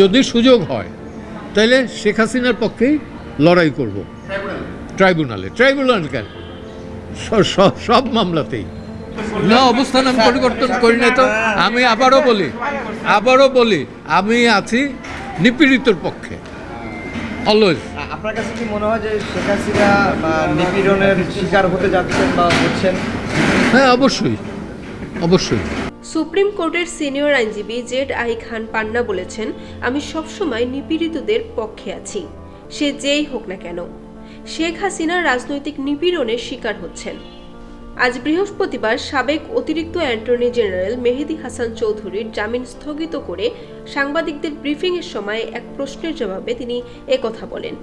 যদি সুযোগ হয় তাহলে শেখ হাসিনার পক্ষেই লড়াই করব। ট্রাইব্যুনালে। ট্রাইব্যুনাল কেন? সব মামলাতেই। না অবস্থান আমি পরিবর্তন করি না তো। আমি আবারও বলি আবারও বলি আমি আছি নিপীড়িতর পক্ষে। অলওয়েজ আপনার কাছে কি মনে হয় যে শেখ হাসিনা নিপীড়নের শিকার হতে যাচ্ছেন বা হচ্ছেন? হ্যাঁ অবশ্যই। অবশ্যই। সুপ্রিম কোর্টের সিনিয়র আইনজীবী জেড আই খান পান্না বলেছেন, আমি সবসময় নিপীড়িতদের পক্ষে আছি। সে যেই হোক না কেন। শেখ হাসিনা রাজনৈতিক নিপীড়নের শিকার হচ্ছেন। আজ বৃহস্পতিবার সাবেক অতিরিক্ত অ্যাটর্নি জেনারেল মেহেদি হাসান চৌধুরীর জামিন স্থগিত করে সাংবাদিকদের ব্রিফিংয়ের সময় এক প্রশ্নের জবাবে তিনি একথা বলেন।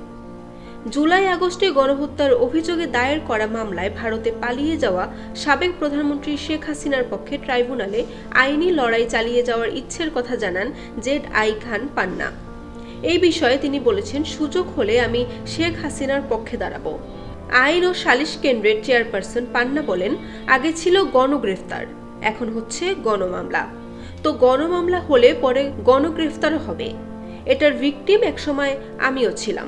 জুলাই আগস্টে গণহত্যার অভিযোগে দায়ের করা মামলায় ভারতে পালিয়ে যাওয়া সাবেক প্রধানমন্ত্রী শেখ হাসিনার পক্ষে ট্রাইব্যুনালে আইনি লড়াই চালিয়ে যাওয়ার ইচ্ছের কথা জানান জেড আই খান পান্না। এই বিষয়ে তিনি বলেছেন, সুযোগ হলে আমি শেখ হাসিনার পক্ষে দাঁড়াবো। আইন ও সালিশ কেন্দ্রের চেয়ারপারসন পান্না বলেন, আগে ছিল গণগ্রেফতার, এখন হচ্ছে গণমামলা। তো গণমামলা হলে পরে গণগ্রেফতারও হবে। এটার ভিকটিম একসময় আমিও ছিলাম।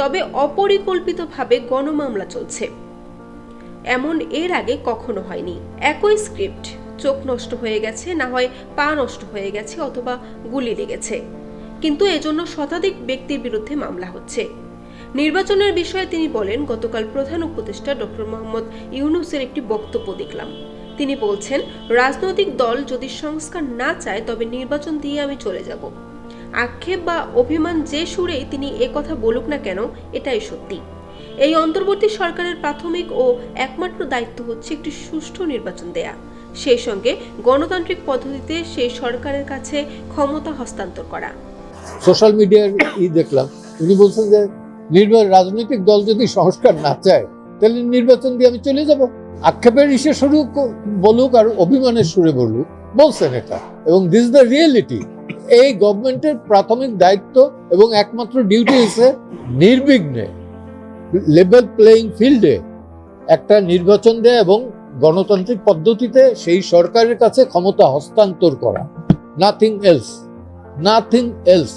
তবে অপরিকল্পিতভাবে গণমামলা চলছে। এমন এর আগে কখনো হয়নি। একই স্ক্রিপ্ট, চোখ নষ্ট হয়ে গেছে, না হয় পা নষ্ট হয়ে গেছে অথবা গুলি লেগেছে। কিন্তু এজন্য শতাধিক ব্যক্তির বিরুদ্ধে মামলা হচ্ছে। নির্বাচনের বিষয়ে তিনি বলেন, গতকাল প্রধান উপদেষ্টা ডক্টর মোহাম্মদ ইউনুসের একটি বক্তব্য দেখলাম। তিনি বলছেন, রাজনৈতিক দল যদি সংস্কার না চায়, তবে নির্বাচন দিয়ে আমি চলে যাব। আক্ষেপ বা অভিমান যে সুরেই তিনি একথা বলুক না কেন, এটাই সত্যি। এই অন্তর্বর্তী সরকারের প্রাথমিক ও একমাত্র দায়িত্ব হচ্ছে একটি সুষ্ঠু নির্বাচন দেয়া। সেই সঙ্গে গণতান্ত্রিক পদ্ধতিতে সেই সরকারের কাছে ক্ষমতা হস্তান্তর করা। সোশ্যাল মিডিয়ার ই দেখলাম উনি বলছেন যে নির্বাচন রাজনৈতিক দল যদি সংস্কার না চায়, তাহলে নির্বাচন দিয়ে আমি চলে যাব। আক্ষেপের ইসে শুরু বলুক আর অভিমানের সুরে বলুক, বলছেন এটা। এবং দিস দ্য রিয়েলিটি এই গভর্নমেন্টের প্রাথমিক দায়িত্ব এবং একমাত্র ডিউটি হচ্ছে নির্বিঘ্নে লেভেল প্লেয়িং ফিল্ডে একটা নির্বাচন দেয়া এবং গণতান্ত্রিক পদ্ধতিতে সেই সরকারের কাছে ক্ষমতা হস্তান্তর করা। Nothing else nothing else